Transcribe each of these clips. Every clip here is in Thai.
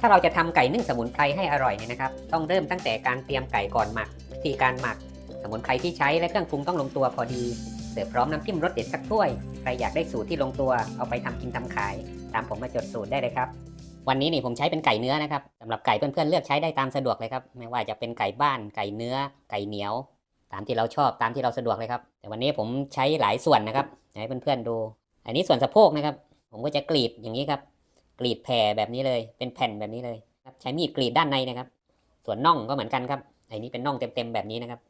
ถ้าเราจะทำไก่นึ่งสมุนไพรให้อร่อยเนี่ยนะครับ ต้องเริ่มตั้งแต่การเตรียมไก่ก่อนหมัก วิธีการหมัก สมุนไพรที่ใช้และเครื่องปรุงต้องลงตัวพอดี เสิร์ฟพร้อมน้ำจิ้มรสเด็ดสักถ้วย ใครอยากได้สูตรที่ลงตัว เอาไปทำกินทำขาย ตามผมมาจดสูตรได้เลยครับ วันนี้นี่ผมใช้เป็นไก่เนื้อนะครับสำหรับไก่เพื่อนๆเลือกใช้ได้ตามสะดวกเลยครับ ไม่ว่าจะเป็นไก่บ้าน ไก่เนื้อ ไก่เหนียว ตามที่เราชอบ ตามที่เราสะดวกเลยครับ แต่วันนี้ผมใช้หลายส่วนนะครับ ให้เพื่อนๆดู อันนี้ส่วนสะโพกนะครับ ผมก็จะกรีดอย่างนี้ครับ กรีดแผ่แบบนี้เลย เป็นแผ่นแบบนี้เลยครับใช้มีดกรีดด้านในนะครับ ส่วนน่องก็เหมือนกันครับไอ้นี้เป็นน่องเต็มๆแบบนี้นะครับ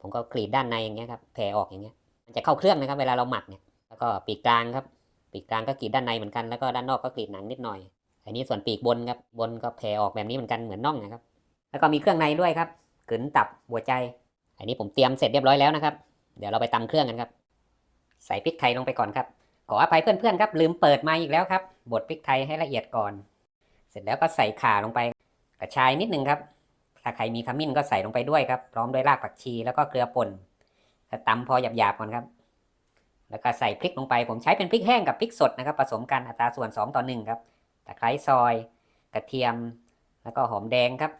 ผมก็กรีดด้านในอย่างเงี้ยครับแผ่ออกอย่างเงี้ยมันจะเข้าเครื่องนะครับ เวลาเราหมักเนี่ยแล้วก็ปีกกลางครับ ปีกกลางก็กรีดด้านในเหมือนกันแล้วก็ด้านนอกก็กรีดหนังนิดหน่อยอันนี้ส่วนปีกบนครับบนก็แผ่ออกแบบนี้เหมือนกันเหมือนน่องนะครับ แล้วก็มีเครื่องในด้วยครับกึนตับหัวใจ อันนี้ผมเตรียมเสร็จเรียบร้อยแล้วนะครับ เดี๋ยวเราไปตำเครื่องกันครับ ใส่พริกไทยลงไปก่อนครับ ขออภัยเพื่อนๆครับ ลืมเปิดมาอีกแล้วครับ บดพริกไทยให้ละเอียดก่อน เสร็จแล้วก็ใส่ข่าลงไปกระชายนิดนึงครับ ถ้าใครมีขมิ้นก็ใส่ลงไปด้วยครับ พร้อมด้วยรากผักชีแล้วก็เกลือป่นถ้าตำพอหยาบๆก่อนครับ แล้วก็ใส่พริกลงไป ผมใช้เป็นพริกแห้งกับพริกสดนะครับ ผสมกันอัตราส่วน 2 ต่อ 1 ครับ ตะไคร้ซอย กระเทียม แล้วก็หอมแดงครับ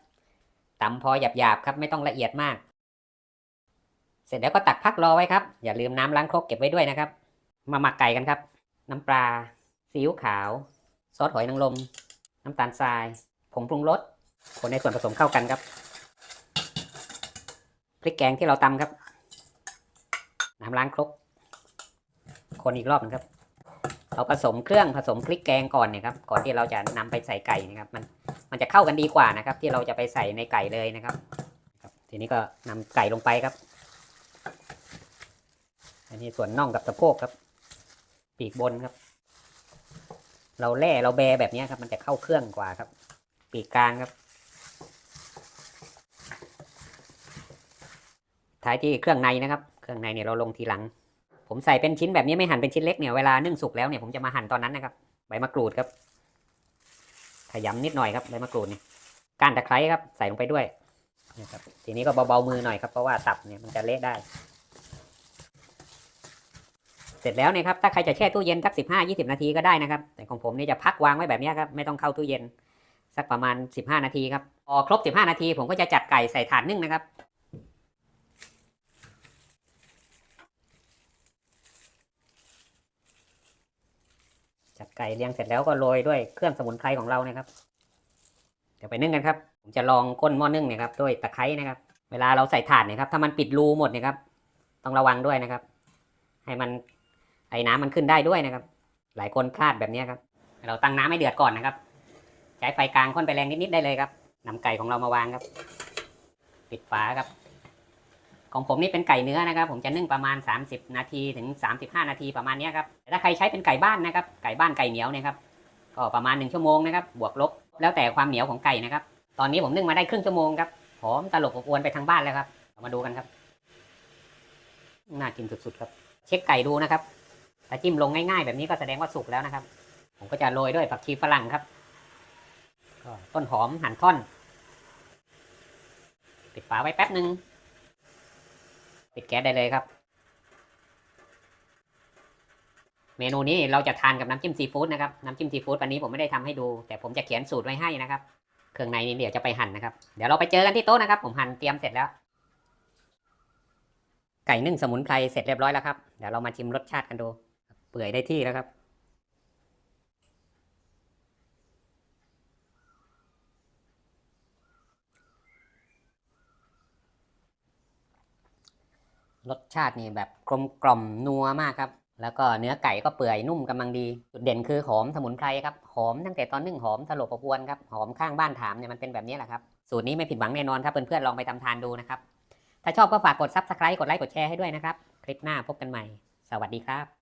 ตำพอหยาบๆครับ ไม่ต้องละเอียดมาก เสร็จแล้วก็ตักพักรอไว้ครับ อย่าลืมน้ำล้างครกเก็บไว้ด้วยนะครับ มาหมักไก่กันครับ น้ำปลา ซีอิ๊วขาว ซอสหอยนางรมน้ำตาลทราย ผงปรุงรสคนในส่วนผสมเข้ากันครับ พริกแกงที่เราตำครับ น้ำล้างครก คนอีกรอบหนึงครับ เราผสมเครื่องผสมพริกแกงก่อนเนี่ยครับ ก่อนที่เราจะนำไปใส่ไก่นะครับ มันมันจะเข้ากันดีกว่านะครับ ที่เราจะไปใส่ในไก่เลยนะครับครับทีนี้ก็นำไก่ลงไปครับ อันนี้ส่วนน่องกับสะโพกครับ ปีกบนครับ เราแล่เราแบแบบนี้ครับ มันจะเข้าเครื่องกว่าครับ ปีกกลางครับ ท้ายที่เครื่องในนะครับ เครื่องในเนี่ยเราลงทีหลัง ผมใส่เป็นชิ้นแบบนี้ไม่หั่นเป็นชิ้นเล็กเนี่ยเวลานึ่งสุกแล้วเนี่ยผมจะมาหั่นตอนนั้นนะครับ ใบมะกรูดครับ ขยำนิดหน่อยครับใบมะกรูดเนี่ยก้านตะไคร้ครับ ใส่ลงไปด้วยนะครับทีนี้ก็เบาๆมือหน่อยครับเพราะว่าตับเนี่ยมันจะเละได้ ร็จแล้วเนี่ยครับถ้าใครจะแช่ตู้เย็นสักสิบห้ายี่สิบนาทีก็ได้นะครับ แต่ของผมเนี่ยจะพักวางไว้แบบนี้ครับไม่ต้องเข้าตู้เย็น สักประมาณสิบห้านาทีครับพอครบสิบห้านาที ผมก็จะจัดไก่ใส่ถาดนึ่งนะครับจัดไก่เรียงเสร็จแล้วก็โรยด้วยเครื่องสมุนไพรของเรานะครับเดี๋ยวไปนึ่งกันครับ ผมจะลองก้นหม้อนึ่งเนี่ยครับด้วยตะไคร้นะครับ เวลาเราใส่ถาดเนี่ยครับ ถ้ามันปิดรูหมดเนี่ยครับ ต้องระวังด้วยนะครับ ให้มัน ไอ้น้ำมันขึ้นได้ด้วยนะครับ หลายคนพลาดแบบนี้ครับ เราตั้งน้ำให้เดือดก่อนนะครับ ใช้ไฟกลางค่อนไปแรงนิดๆได้เลยครับนำไก่ของเรามาวางครับ ปิดฝาครับ ของผมนี่เป็นไก่เนื้อนะครับ ผมจะนึ่งประมาณ 30 นาทีถึง 35 นาทีประมาณนี้ครับแต่ถ้าใครใช้เป็นไก่บ้านนะครับ ไก่บ้านไก่เหนียวเนี่ยครับก็ประมาณ 1 ชั่วโมงนะครับ บวกลบ แล้วแต่ความเหนียวของไก่นะครับ ตอนนี้ผมนึ่งมาได้ครึ่งชั่วโมงครับหอมตลบอบอวนไปทางบ้านแล้วครับ มาดูกันครับ น่ากินสุดๆครับ เช็คไก่ดูนะครับ ถ้าจิ้มลงง่าย ๆ แบบนี้ก็แสดงว่าสุกแล้วนะครับ ผมก็จะโรยด้วยผักชีฝรั่งครับก็ต้นหอมหั่นท่อน ปิดฝาไว้แป๊บหนึ่งปิดแก๊สได้เลยครับ เมนูนี้เราจะทานกับน้ำจิ้มซีฟู้ดนะครับ น้ำจิ้มซีฟู้ดวันนี้ผมไม่ได้ทำให้ดู แต่ผมจะเขียนสูตรไว้ให้นะครับ เครื่องในนี้เดี๋ยวจะไปหั่นนะครับ เดี๋ยวเราไปเจอกันที่โต๊ะนะครับ ผมหั่นเตรียมเสร็จแล้ว ไก่นึ่งสมุนไพรเสร็จเรียบร้อยแล้วครับ เดี๋ยวเรามาชิมรสชาติกันดู ปื่อยได้ที่แล้วครับรสชาตินี่แบบกลมกล่อมนัวมากครับ แล้วก็เนื้อไก่ก็เปื่อยนุ่มกำลังดี จุดเด่นคือหอมสมุนไพรครับ หอมตั้งแต่ตอนนึ่งหอมตลบอบอวนครับ หอมข้างบ้านถามเนี่ยมันเป็นแบบนี้แหละครับ สูตรนี้ไม่ผิดหวังแน่นอนครับ เพื่อนๆลองไปทำทานดูนะครับ ถ้าชอบก็ฝากกดซับสไครต์กดไลค์กดแชร์ให้ด้วยนะครับ คลิปหน้าพบกันใหม่ สวัสดีครับ